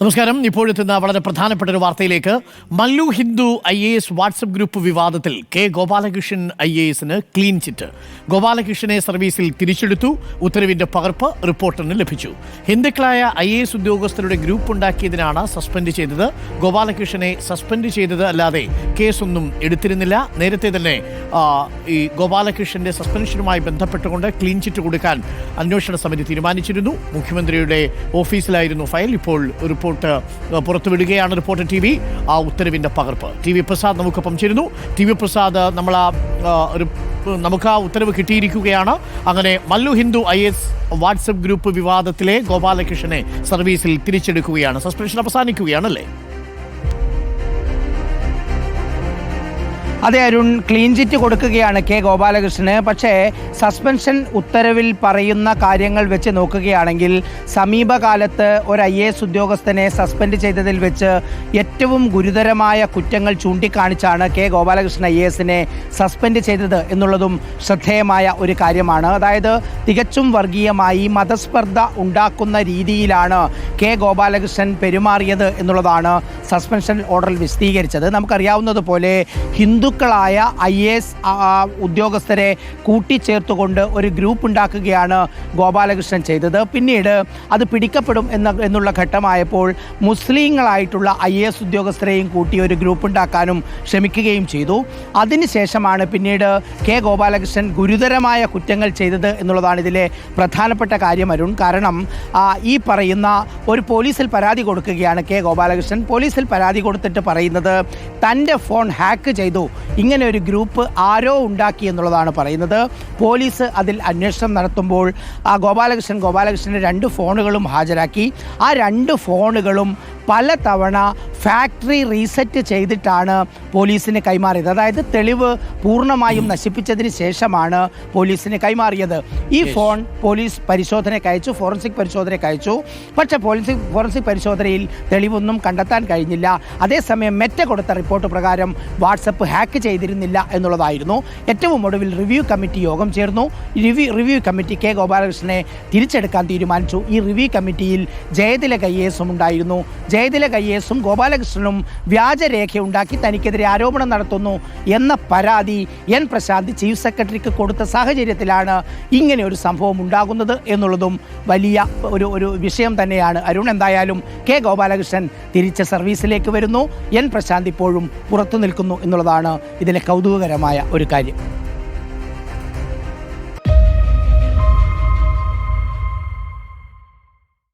നമസ്കാരം. ഇപ്പോഴെത്തുന്ന വളരെ പ്രധാനപ്പെട്ട ഒരു വാർത്തയിലേക്ക് Mallu Hindu I A S WhatsApp group വിവാദത്തിൽ കെ ഗോപാലകൃഷ്ണൻ ഐ എ എസിന് ക്ലീൻ ചിറ്റ്. ഗോപാലകൃഷ്ണനെ സർവീസിൽ തിരിച്ചെടുത്തു. ഉത്തരവിന്റെ പകർപ്പ് റിപ്പോർട്ടറിന് ലഭിച്ചു. ഹിന്ദുക്കളായ ഐ എ എസ് ഉദ്യോഗസ്ഥരുടെ ഗ്രൂപ്പ് ഉണ്ടാക്കിയതിനാണ് സസ്പെൻഡ് ചെയ്തത്. ഗോപാലകൃഷ്ണനെ സസ്പെൻഡ് ചെയ്തത് അല്ലാതെ കേസൊന്നും എടുത്തിരുന്നില്ല. നേരത്തെ തന്നെ ഈ ഗോപാലകൃഷ്ണന്റെ സസ്പെൻഷനുമായി ബന്ധപ്പെട്ടുകൊണ്ട് ക്ലീൻ ചിറ്റ് കൊടുക്കാൻ അന്വേഷണ സമിതി തീരുമാനിച്ചിരുന്നു. മുഖ്യമന്ത്രിയുടെ ഓഫീസിലായിരുന്നു ഫയൽ. ഇപ്പോൾ റിപ്പോർട്ട് ആ, പുറത്തുവിടുകയാണ് റിപ്പോർട്ടർ ടി വി. ആ ഉത്തരവിന്റെ പകർപ്പ്. ടി വി പ്രസാദ് നമുക്കൊപ്പം ചേരുന്നു. ടി വി പ്രസാദ് നമ്മൾ ആ, ഒരു നമുക്ക് ആ ഉത്തരവ് കിട്ടിയിരിക്കുകയാണ്. അങ്ങനെ Mallu Hindu I S WhatsApp group വിവാദത്തിലെ ഗോപാലകൃഷ്ണനെ സർവീസിൽ തിരിച്ചെടുക്കുകയാണ്. സസ്പെൻഷൻ അവസാനിക്കുകയാണല്ലേ? അതെ അരുൺ ക്ലീൻ ചിറ്റ് കൊടുക്കുകയാണ് കെ ഗോപാലകൃഷ്ണന്. പക്ഷേ സസ്പെൻഷൻ ഉത്തരവിൽ പറയുന്ന കാര്യങ്ങൾ വെച്ച് നോക്കുകയാണെങ്കിൽ സമീപകാലത്ത് ഒരു ഐ എസ് ഉദ്യോഗസ്ഥനെ സസ്പെൻഡ് ചെയ്തതിൽ വെച്ച് ഏറ്റവും ഗുരുതരമായ കുറ്റങ്ങൾ ചൂണ്ടിക്കാണിച്ചാണ് കെ ഗോപാലകൃഷ്ണൻ ഐ എസിനെ സസ്പെൻഡ് ചെയ്തത് എന്നുള്ളതും ശ്രദ്ധേയമായ ഒരു കാര്യമാണ്. അതായത് തികച്ചും വർഗീയമായി മതസ്പർദ്ധ ഉണ്ടാക്കുന്ന രീതിയിലാണ് കെ ഗോപാലകൃഷ്ണൻ പെരുമാറിയത് എന്നുള്ളതാണ് സസ്പെൻഷൻ ഓർഡറിൽ വിശദീകരിച്ചത്. നമുക്കറിയാവുന്നതുപോലെ ഹിന്ദുക്കളായ ഐ എ എസ് ഉദ്യോഗസ്ഥരെ കൂട്ടിച്ചേർത്തുകൊണ്ട് ഒരു ഗ്രൂപ്പ് ഉണ്ടാക്കുകയാണ് ഗോപാലകൃഷ്ണൻ ചെയ്തത്. പിന്നീട് അത് പിടിക്കപ്പെടും എന്ന എന്നുള്ള ഘട്ടമായപ്പോൾ മുസ്ലിങ്ങളായിട്ടുള്ള ഐ എ എസ് ഉദ്യോഗസ്ഥരെയും കൂട്ടി ഒരു ഗ്രൂപ്പ് ഉണ്ടാക്കാനും ശ്രമിക്കുകയും ചെയ്തു. അതിനുശേഷമാണ് പിന്നീട് കെ ഗോപാലകൃഷ്ണൻ ഗുരുതരമായ കുറ്റങ്ങൾ ചെയ്തത് എന്നുള്ളതാണ് ഇതിലെ പ്രധാനപ്പെട്ട കാര്യം അരുൺ. കാരണം ഈ പറയുന്ന ഒരു പോലീസിൽ പരാതി കൊടുക്കുകയാണ് കെ ഗോപാലകൃഷ്ണൻ. പോലീസിൽ പരാതി കൊടുത്തിട്ട് പറയുന്നത് തന്റെ ഫോൺ ഹാക്ക് ചെയ്തു. ഇങ്ങനെ ഒരു ഗ്രൂപ്പ് ആരോ ഉണ്ടാക്കി എന്നുള്ളതാണ് പറയുന്നത്. പോലീസ് അതിൽ അന്വേഷണം നടത്തുമ്പോൾ ആ ഗോപാലകൃഷ്ണൻ ഗോപാലകൃഷ്ണന്റെ രണ്ട് ഫോണുകളും ഹാജരാക്കി. ആ രണ്ട് ഫോണുകളും പല തവണ ഫാക്ടറി റീസെറ്റ് ചെയ്തിട്ടാണ് പോലീസിന് കൈമാറിയത്. അതായത് തെളിവ് പൂർണമായും നശിപ്പിച്ചതിന് ശേഷമാണ് പോലീസിന് കൈമാറിയത്. ഈ ഫോൺ പോലീസ് പരിശോധനയ്ക്ക് അയച്ചു ഫോറൻസിക് പരിശോധനയ്ക്ക് അയച്ചു. പക്ഷേ പോലീസ് ഫോറൻസിക് പരിശോധനയിൽ തെളിവൊന്നും കണ്ടെത്താൻ കഴിഞ്ഞില്ല. അതേസമയം മെറ്റ കൊടുത്ത റിപ്പോർട്ട് പ്രകാരം വാട്സപ്പ് ഹാക്ക് ചെയ്തിരുന്നില്ല എന്നുള്ളതായിരുന്നു. ഏറ്റവും ഒടുവിൽ റിവ്യൂ കമ്മിറ്റി യോഗം ചേർന്നു. റിവ്യൂ റിവ്യൂ കമ്മിറ്റി കെ ഗോപാലകൃഷ്ണനെ തിരിച്ചെടുക്കാൻ തീരുമാനിച്ചു. ഈ റിവ്യൂ കമ്മിറ്റിയിൽ ജയതിലക ഉണ്ടായിരുന്നു എസും ഉണ്ടായിരുന്നു. ജയതിലക യേസും ഗോപാലകൃഷ്ണനും വ്യാജരേഖയുണ്ടാക്കി തനിക്കെതിരെ ആരോപണം നടത്തുന്നു എന്ന പരാതി എൻ പ്രശാന്ത് ചീഫ് സെക്രട്ടറിക്ക് കൊടുത്ത സാഹചര്യത്തിലാണ് ഇങ്ങനെ ഒരു സംഭവം ഉണ്ടാകുന്നത് എന്നുള്ളതും വലിയ ഒരു ഒരു വിഷയം തന്നെയാണ്. അരുൺ എന്തായാലും കെ ഗോപാലകൃഷ്ണൻ തിരിച്ച് സർവീസിലേക്ക് വരുന്നു. എൻ പ്രശാന്ത് ഇപ്പോഴും പുറത്തു നിൽക്കുന്നു എന്നുള്ളതാണ് ഇതിലെ കൗതുകകരമായ ഒരു കാര്യം.